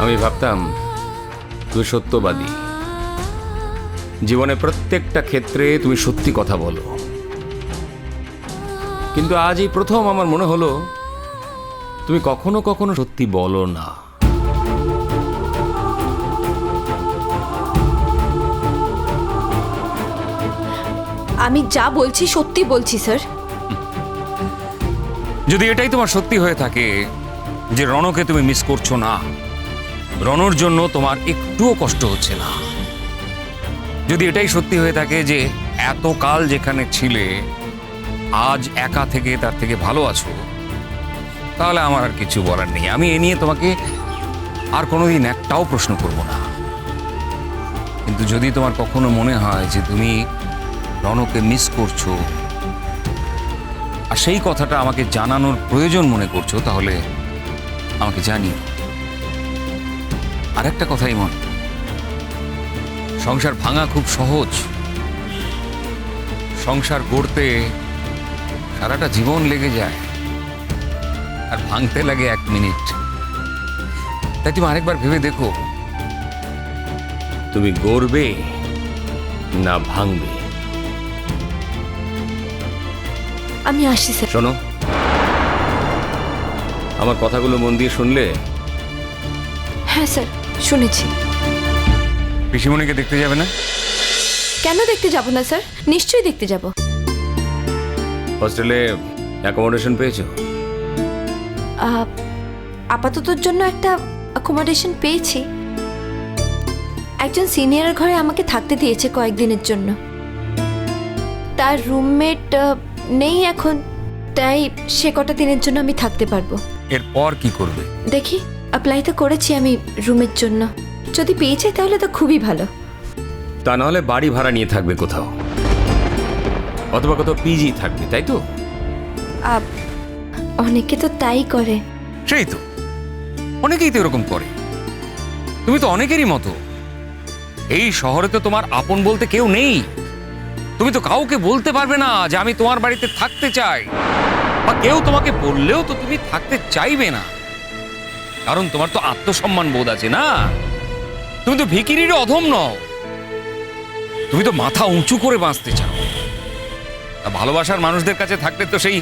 আমি ভাবতাম তুমি সত্যবাদী। জীবনে প্রত্যেকটা ক্ষেত্রে তুমি সত্যি কথা বলো। কিন্তু আজ এই প্রথম আমার মনে হলো তুমি কখনো কখনো সত্যি বলো না। আমি যা বলছি সত্যি বলছি স্যার। যদি এটাই তোমার সত্যি হয়ে থাকে যে রণকে তুমি মিস করছ না রণর জন্য তোমার একটুও কষ্ট হচ্ছে না। যদি এটাই সত্যি হয়ে থাকে যে এত কাল যেখানে ছিলে, আজ একা থেকে তার থেকে ভালো আছো, তাহলে আমার আর কিছু বলার নেই। আমি এ নিয়ে তোমাকে আর কোনোদিন একটাও প্রশ্ন করব না। কিন্তু যদি তোমার কখনো মনে হয় যে তুমি রণকে মিস করছ, আর সেই কথাটা আমাকে জানানোর প্রয়োজন মনে করছ, তাহলে আমাকে জানিও। আর একটা কথাই মন। সংসার ভাঙা খুব সহজ। সংসার গড়তে সারাটা জীবন লেগে যায়। আর ভাঙতে লাগে এক মিনিট। তাই তুমি আরেকবার ভেবে দেখো। তুমি গড়বে না ভাঙবে? আমি আসছি স্যার। শোনো। আমার কথাগুলো মন দিয়ে শুনলে হ্যাঁ স্যার। শুনেছি। পিসিমণিকে দেখতে যাবে না? কেন দেখতে যাব না স্যার? নিশ্চয়ই দেখতে যাব। হস্টেলে অ্যাকোমোডেশন পেয়েছ? আহ, আপাততর জন্য একটা অ্যাকোমোডেশন পেয়েছি। একজন সিনিয়রের ঘরে আমাকে থাকতে দিয়েছে কয়েকদিনের জন্য। তার রুমমেট নেই এখন তাই সে কটা দিনের জন্য আমি থাকতে পারব। এরপর কি করবে? দেখি। অ্যাপ্লাই তো করেছি আমি রুমের জন্য। যদি পেয়ে যাই তাহলে তো খুবই ভালো। তা নাহলে বাড়ি ভাড়া নিয়ে থাকবে কোথাও? অথবা কোথাও পিজি থাকবে তাই তো? আহ, অনেকে তো তাই করে। সেই তো। অনেকেই তো এরকম করে। তুমি তো অনেকেরই মতো। এই শহরে তো তোমার আপন বলতে কেউ নেই। তুমি তো কাউকে বলতে পারবে না যে আমি তোমার বাড়িতে থাকতে চাই। বা কেউ তোমাকে বললেও তো তুমি থাকতে চাইবে না। কারণ তোমার তো আত্মসম্মান বোধ আছে না? তুমি তো ভিকিরির অধম নও। তুমি তো মাথা উঁচু করে বাঁচতে চাও। ভালোবাসার মানুষদের কাছে থাকলে তো সেই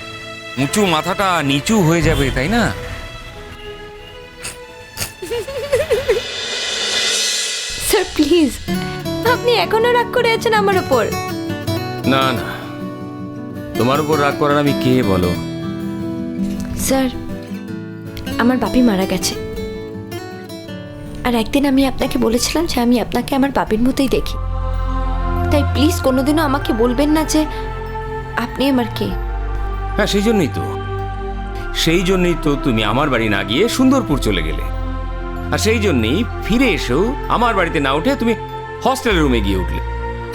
উঁচু মাথাটা নিচু হয়ে যাবে তাই না? স্যার প্লিজ আপনি এখনও রাগ করে আছেন আমার ওপর না না। তোমার উপর রাগ করার আমি কে বলো? স্যার আমার বাপি মারা গেছে। আর একদিন আমি আপনাকে বলেছিলাম যে আমি আপনাকে আমার বাপির মতোই দেখি। তাই প্লিজ কোনোদিনও আমাকে বলবেন না যে আপনি আমার কে। হ্যাঁ সেই জন্যই তো। সেই জন্যই তো তুমি আমার বাড়ি না গিয়ে সুন্দরপুর চলে গেলে। আর সেই জন্যই ফিরে এসেও আমার বাড়িতে না উঠে তুমি হস্টেলের রুমে গিয়ে উঠলে।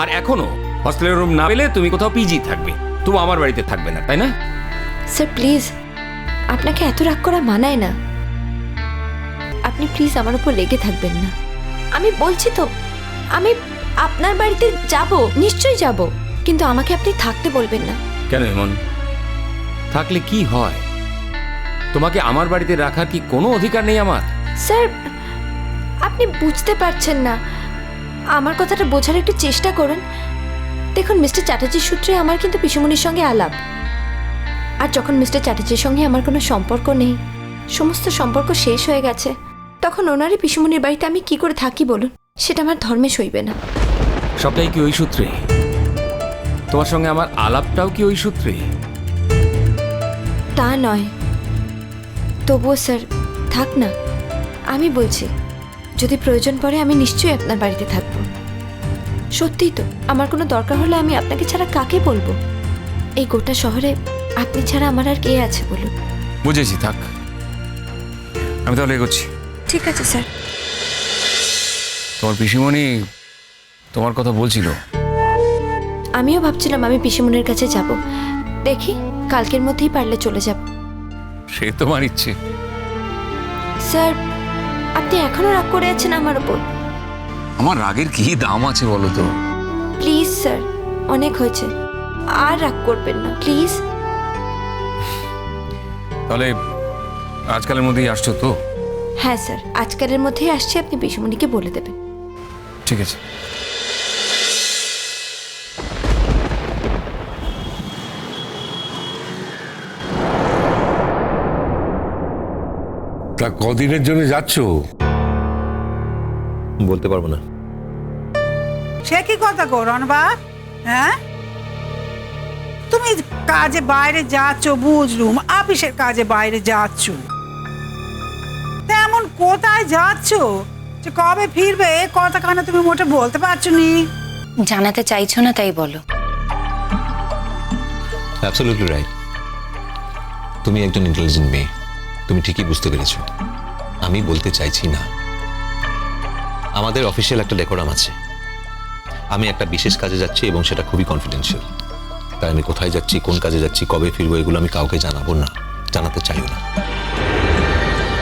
আর এখনও হস্টেলের রুম না পেলে তুমি কোথাও পিজি থাকবে। তুমি আমার বাড়িতে থাকবে না তাই না? স্যার প্লিজ আপনাকে এত রাগ করা মানায় না। আপনি প্লিজ আমার উপর লেগে থাকবেন না। আমি বলছি তো আমি আপনার বাড়িতে যাব নিশ্চয়ই যাব। কিন্তু আমাকে আপনি থাকতে বলবেন না। কেন এমন থাকলে কি হয়? তোমাকে আমার বাড়িতে রাখার কি কোনো অধিকার নেই আমার? স্যার আপনি বুঝতে পারছেন না। আমার কথাটা বোঝার একটু চেষ্টা করুন। দেখুন মিস্টার চ্যাটার্জির সূত্রে আমার কিন্তু পিসুমনির সঙ্গে আলাপ। আর যখন মিস্টার চ্যাটার্জির সঙ্গে আমার কোনো সম্পর্ক নেই সমস্ত সম্পর্ক শেষ হয়ে গেছে তখন ওনারই পিসুমনির বাড়িতে আমি কি করে থাকি বলুন? সেটা আমার ধর্মে সইবে না। সবটাই কি ওই সূত্রে? তোমার সঙ্গে আমার আলাপটাও কি ওই সূত্রে? তা নয়। তবুও স্যার থাক না। আমি বলছি যদি প্রয়োজন পড়ে আমি নিশ্চয়ই আপনার বাড়িতে থাকব। সত্যিই তো আমার কোনো দরকার হলে আমি আপনাকে ছাড়া কাকে বলব? এই গোটা শহরে আপনি ছাড়া আমার আর কে আছে বলুন? বুঝেছি থাক। আমি তাহলে এগোচ্ছি। ঠিক আছে স্যার। তোমার পিসিমণি তোমার কথা বলছিল। আমিও ভাবছিলাম আমি পিসিমনের কাছে যাব। দেখি কালকের মধ্যেই পারলে চলে যাব। সে তোমার ইচ্ছে। স্যার আপনি এখনও রাগ করে আছেন আমার ওপর? আমার রাগের কি দাম আছে বলো তো? প্লিজ স্যার অনেক হয়েছে। আর রাগ করবেন না প্লিজ। তাহলে আজকালের মধ্যেই আসছো তো? হ্যাঁ স্যার। আজকালের মধ্যেই আসছি আপনি পিসুমণিকে বলে দেবেন। ঠিক আছে। তা কদিনের জন্য যাচ্ছ? বলতে পারব না। সে কি কথা গো রণবাব হ্যাঁ? তুমি কাজে বাইরে যাচ্ছ বুঝলুম। অফিসের কাজে বাইরে যাচ্ছ। তেমন কোথায় যাচ্ছ যে কবে ফিরবে? কথা কথাখানা তুমি মোটে বলতে পারছ নি জানাতে চাইছো না তাই বলো। অ্যাবসলিউটলি রাইট তুমি একজন ইন্টেলিজেন্ট মেয়ে। তুমি ঠিকই বুঝতে পেরেছ। আমি বলতে চাইছি না। আমাদের অফিসিয়াল একটা ডেকোরাম আছে। আমি একটা বিশেষ কাজে যাচ্ছি এবং সেটা খুবই কনফিডেন্সিয়াল তাই আমি কোথায় যাচ্ছি কোন কাজে যাচ্ছি কবে ফিরবো এগুলো আমি কাউকে জানাব না জানাতে চাইও না।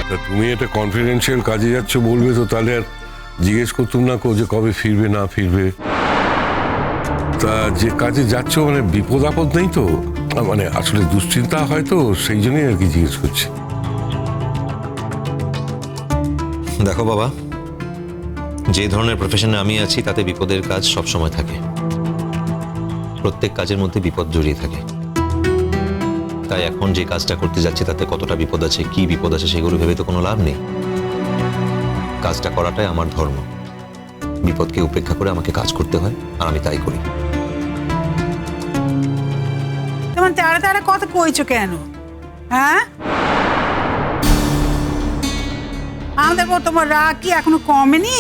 তা তুমি এটা কনফিডেন্সিয়াল কাজে যাচ্ছ বলবে তো তাহলে আর জিজ্ঞেস করতুম না কো যে কবে ফিরবে না ফিরবে। তা যে কাজে যাচ্ছ মানে বিপদ আপদ নেই তো? মানে আসলে দুশ্চিন্তা হয় তো সেই জন্যই আর কি জিজ্ঞেস করছি। দেখো বাবা যে ধরনের প্রফেশনে আমি আছি তাতে বিপদের কাজ সব সময় থাকে। প্রত্যেক কাজের মধ্যে বিপদ জড়িয়ে থাকে। তাই এখন যে কাজটা করতে যাচ্ছি, তাতে কতটা বিপদ আছে, কি বিপদ আছে, সেগুলো ভেবে তো কোনো লাভ নেই। কাজটা করাটাই আমার ধর্ম। বিপদকে উপেক্ষা করে আমাকে কাজ করতে হয়, আর আমি তাই করি। তেমন তারা কইছো কেন? হ্যাঁ? আমাদের তোমার রাগ কি এখনও কমেনি?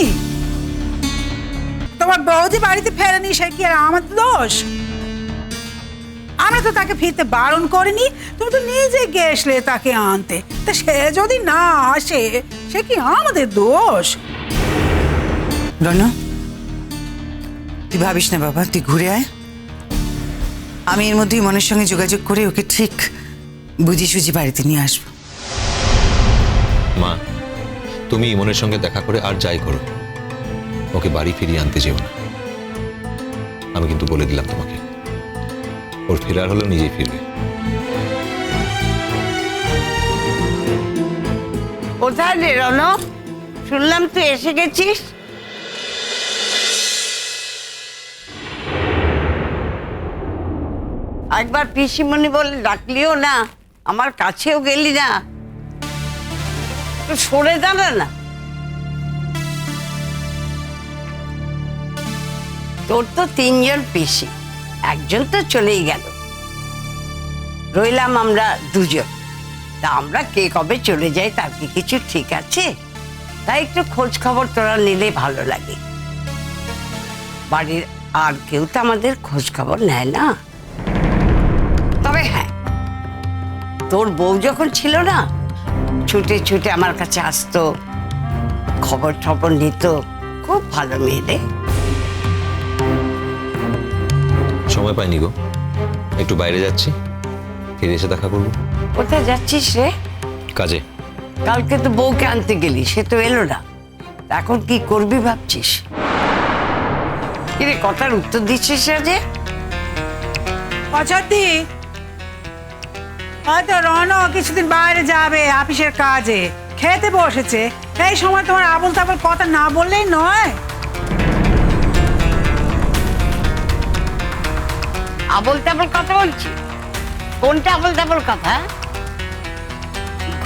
তোমার বাড়িতে ফেরেনি, সে কি আর আমার দোষ? আমরা তো তাকে ফিরতে বারণ করিনি তুমি তো নিজে গেছলে তাকে আনতে। তা সে যদি না আসে সে কি আমাদের দোষ? তুই ভাবিস না বাবা তুই ঘুরে আয়। আমি এর মধ্যেই মনের সঙ্গে যোগাযোগ করে ওকে ঠিক বুঝি সুঝি বাড়িতে নিয়ে আসব। মা তুমি ইমনের সঙ্গে দেখা করে আর যাই করো। ওকে বাড়ি ফিরিয়ে আনতে যেও না। আমি কিন্তু বলে দিলাম তোমাকে। ওর ফেরার হলেও নিজেই ফিরবে কোথায় রে রনক শুনলাম তুই এসে গেছিস। একবার পিসিমণি বলে ডাকলিও না, আমার কাছেও গেলি না। সরে দাঁড়া না। তোর তো তিনজন পিসি। একজন তো চলেই গেল। রইলাম আমরা দুজন। তা আমরা কে কবে চলে যাই তার কি কিছু ঠিক আছে? তাই একটু খোঁজ খবর তোরা নিলে ভালো লাগে। বাড়ির আর কেউ তো আমাদের খোঁজ খবর নেয় না। তবে হ্যাঁ তোর বউ যখন ছিল না, ছুটে ছুটে আমার কাছে আসতো খবর টবর নিত। খুব ভালো মেয়ে সময় পাইনি গো। একটু বাইরে যাচ্ছি ফিরে এসে দেখা করব। কোথায় যাচ্ছিস রে? কাজে। কালকে তো বউকে আনতে গেলি সে তো এলো না। এখন কি করবি ভাবছিস? কিরে কথার উত্তর দিচ্ছিস যে অচর্দি হয়তো রন কিছুদিন বাইরে যাবে অফিসের কাজে। খেতে বসেছে। এই সময় তোমার আবল তাবল কথা না বললেই নয়। আবল তাবল কথা বলছি? কোনটা আবল তাবল কথা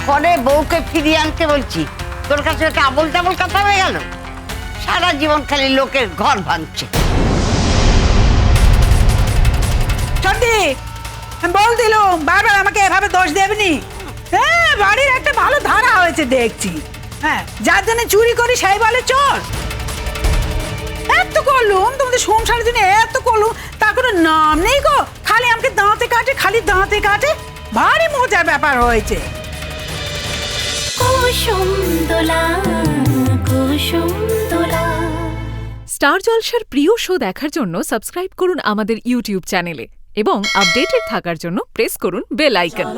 ঘরে বউকে ফিরিয়ে আনতে বলছি, তোর কাছে ওটা আবল তাবল কথা হয়ে গেল? সারা জীবন খালি লোকের ঘর ভাঙছে। সর্দি বল দিলুম, বারবার আমাকে এভাবে দোষ দেবনি। হ্যাঁ বাড়ির একটা ভালো ধারা হয়েছে দেখছি। হ্যাঁ যার জন্য চুরি করি সেই বলে চোর। এত করলুম, তোমাদের সংসারের জন্য এত করলুম কোনো নাম নেই গো। খালি আমাকে দাঁতে কাটে খালি দাঁতে কাটে। ভারী মজার ব্যাপার হয়েছে। কুসুম দোলা কুসুম দোলা স্টার জলসার প্রিয় শো দেখার জন্য সাবস্ক্রাইব করুন আমাদের ইউটিউব চ্যানেলে এবং আপডেটেড থাকার জন্য প্রেস করুন বেল আইকন।